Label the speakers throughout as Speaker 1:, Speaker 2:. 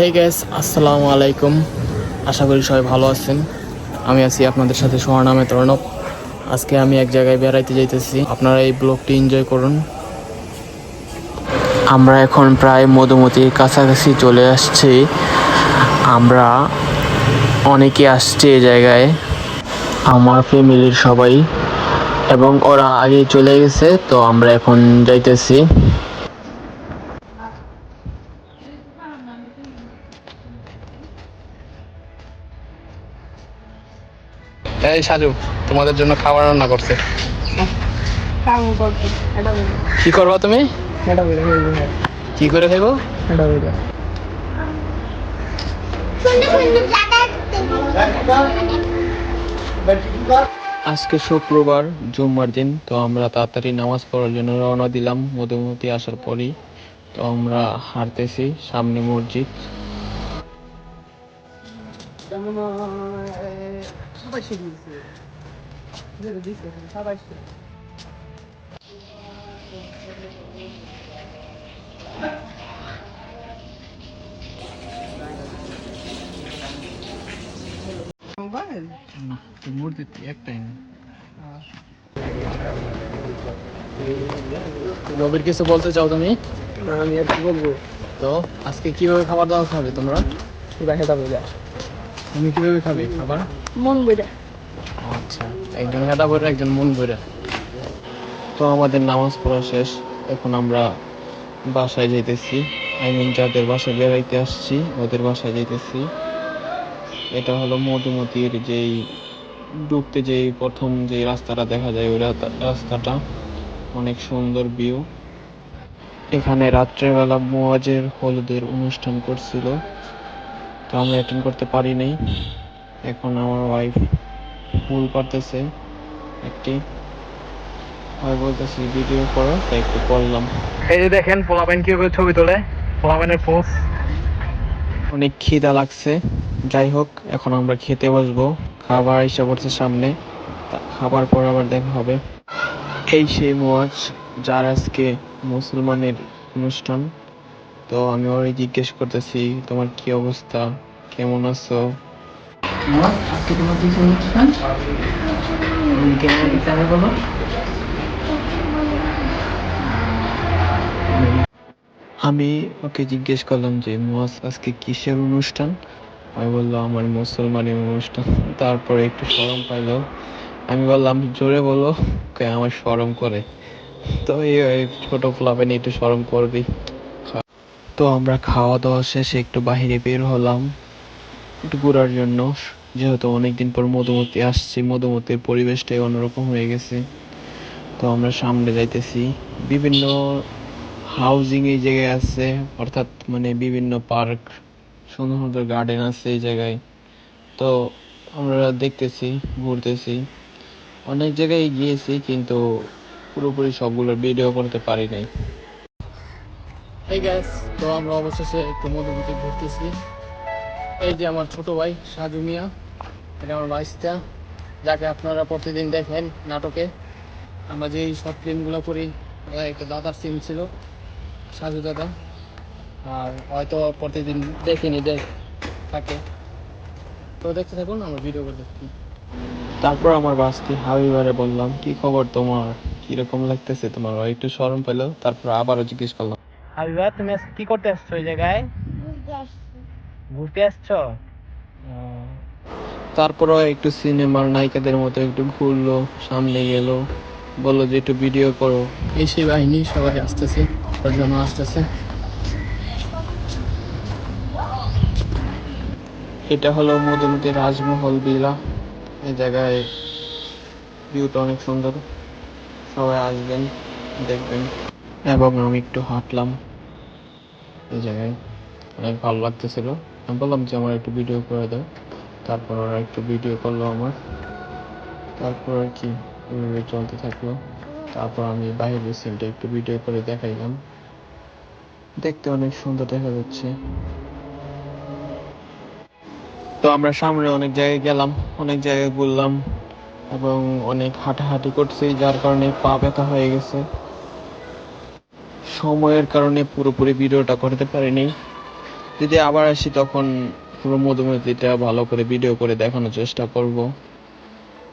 Speaker 1: হে gas আসসালামু আলাইকুম। আশা করি সবাই ভালো আছেন। আমি আছি আপনাদের সাথে সোহার নামে তর্ণব আজকে আমি এক জায়গায় বেড়াইতে যাইতেছি। আপনারা এই ব্লগটি এনজয় করুন। আমরা এখন প্রায় মধুমতির কাছাকাছি চলে আসছি। আমরা অনেকে আসছে এই জায়গায়। আমার ফ্যামিলির সবাই। এবং ওরা আগে চলে গেছে, তো আমরা এখন যাইতেছি। এই সাজু, তোমাদের জন্য খাবার রান্না করছে কি করবা তুমি? কি করে খাইবো? আজকে শুক্রবার, জুম্মার দিন, তো আমরা তাড়াতাড়ি নামাজ পড়ার জন্য রওনা দিলাম। মধুমতি আসার পরই তো আমরা হাঁটতেছি সামনে মসজিদ।
Speaker 2: যেটা দিচ্ছে মোবাইল?
Speaker 1: মসজিদ একটাই না। নবীর কিছু বলতে চাও তুমি?
Speaker 2: না আমি আর কি বলব?
Speaker 1: তো আজকে কীভাবে খাবার দাবার খাবে তোমরা?
Speaker 2: পুরা হেটা বলে
Speaker 1: তুমি কীভাবে খাবে খাবার?
Speaker 2: মন বইটা
Speaker 1: আচ্ছা একজন হেঁটা বইরা একজন মন বইরা তো আমাদের নামাজ পড়া শেষ এখন আমরা বাসায় যাইতেছি। আই মিন যাদের বাসায় বেড়াইতে আসছি ওদের বাসায় যাইতেছি। এটা হলো মধুমতির যেই ঢুকতে যেই প্রথম যে রাস্তাটা দেখা যায় ওই রাস্তাটা। অনেক সুন্দর ভিউ এখানে রাত্রেবেলা মোয়াজের হলুদের অনুষ্ঠান করছিল। তো আমরা অ্যাটেন্ড করতে পারি নাই। এখন আমার ওয়াইফ ফুল করতেছে একটি। আমি বলতেছি ভিডিও করো তাই একটু করলাম এই যে দেখেন পোলাপাইন কীভাবে ছবি তোলে পোলাপাইনের পোজ অনেক খিদা লাগছে। যাই হোক এখন আমরা খেতে বসবো। খাবার এসে পড়ছে সামনে। খাবার পর আবার দেখা হবে। এই সেই মোয়াজ যার আজকে মুসলমানের অনুষ্ঠান। তো আমি ওরই জিজ্ঞেস করতেছি তোমার কি অবস্থা? কেমন আছো?
Speaker 2: আজকে তোমার কি অনুষ্ঠান ক্যামেরা ক্যামেরা বলো।
Speaker 1: আমি ওকে জিজ্ঞেস করলাম যে মোয়াজ আজকে কিসের অনুষ্ঠান? আমি বলল আমার মুসলমানের অনুষ্ঠান। তারপরে একটু শরম পাইলো। আমি বললাম জোরে বলো আমার শরম করে? তো এই এই ছোট ফ্লাপেন একটু শরম করবি। তো আমরা খাওয়া দাওয়া শেষে একটু বাইরে বের হলাম, একটু ঘোরার জন্য। যেহেতু অনেকদিন পর মধুমতি আসছি, মধুমতির পরিবেশটাই অন্যরকম হয়ে গেছে। তো আমরা সামনে যাইতেছি। বিভিন্ন হাউজিং এই জায়গায় আছে, অর্থাৎ মানে বিভিন্ন পার্ক সুন্দর সুন্দর গার্ডেন আছে এই জায়গায়। তো আমরা দেখতেছি, ঘুরতেছি। অনেক জায়গায় গিয়েছি, কিন্তু পুরোপুরি সবগুলোর ভিডিও করতে পারি নাই। এই গ্যাস তো আমরা অবশেষে একটু মধুমতি ঘুরতেছি। এই যে আমার ছোট ভাই, সাজু মিয়া, এটা আমার ভাইসটা, যাকে আপনারা প্রতিদিন দেখেন নাটকে। আমরা যে শর্ট ফিল্মগুলো করি একটা দাদার সিম ছিল, সাজু দাদা। আর হয়তো প্রতিদিন দেখিনি, দেখ, থাকে। তো দেখতে থাকুন, আমরা ভিডিও করে দেখি তারপর আমার বাসটি হাবিবারে বললাম, কি খবর তোমার? কীরকম লাগতেছে তোমার? একটু সরম পেল, তারপর আবারও জিজ্ঞেস করলাম। হাবিবা তুমি কি করতে আসছো এই জায়গায়? ঘুরতে আসছো। তারপরও একটু সিনেমার নায়িকাদের মতো একটু ঘুরলো সামনে গেল বলল যে একটু ভিডিও করো। এই সেই বাহিনী সবাই আসতেছে জন্য আসতেছে। এটা হলো মধুমতি রাজমহল বিলা। এই জায়গায় ভিউটা অনেক সুন্দর। সবাই আসবেন দেখবেন। এবং আমি একটু হাঁটলাম। এই জায়গায় অনেক ভালো লাগতেছিল। আমি বললাম যে, আমার একটু ভিডিও করে দাও। তারপর ওরা একটু ভিডিও করল আমার। তারপর আর কি এভাবে চলতে থাকল। তারপর আমি বাইরের সিনটা একটু ভিডিও করে দেখাইলাম। দেখতে অনেক সুন্দর দেখা যাচ্ছে। তো আমরা সামনে অনেক জায়গায় গেলাম, অনেক জায়গায় ঘুরলাম এবং অনেক হাঁটাহাঁটি করছি, যার কারণে পা ব্যথা হয়ে গেছে। সময়ের কারণে পুরোপুরি ভিডিওটা করতে পারিনি। যদি আবার আসি, তখন পুরো মধুমতিটা ভালো করে ভিডিও করে দেখানোর চেষ্টা করব।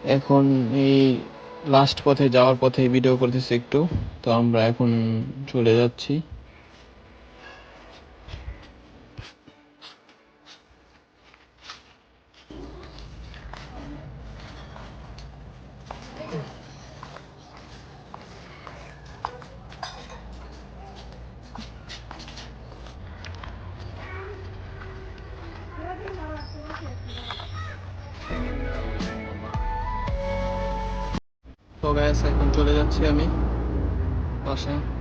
Speaker 1: এখন এই লাস্ট পথে, যাওয়ার পথে ভিডিও করতেছি একটু। তো আমরা এখন চলে যাচ্ছি। তো গ্যাস এখন চলে যাচ্ছি আমি বাসায়।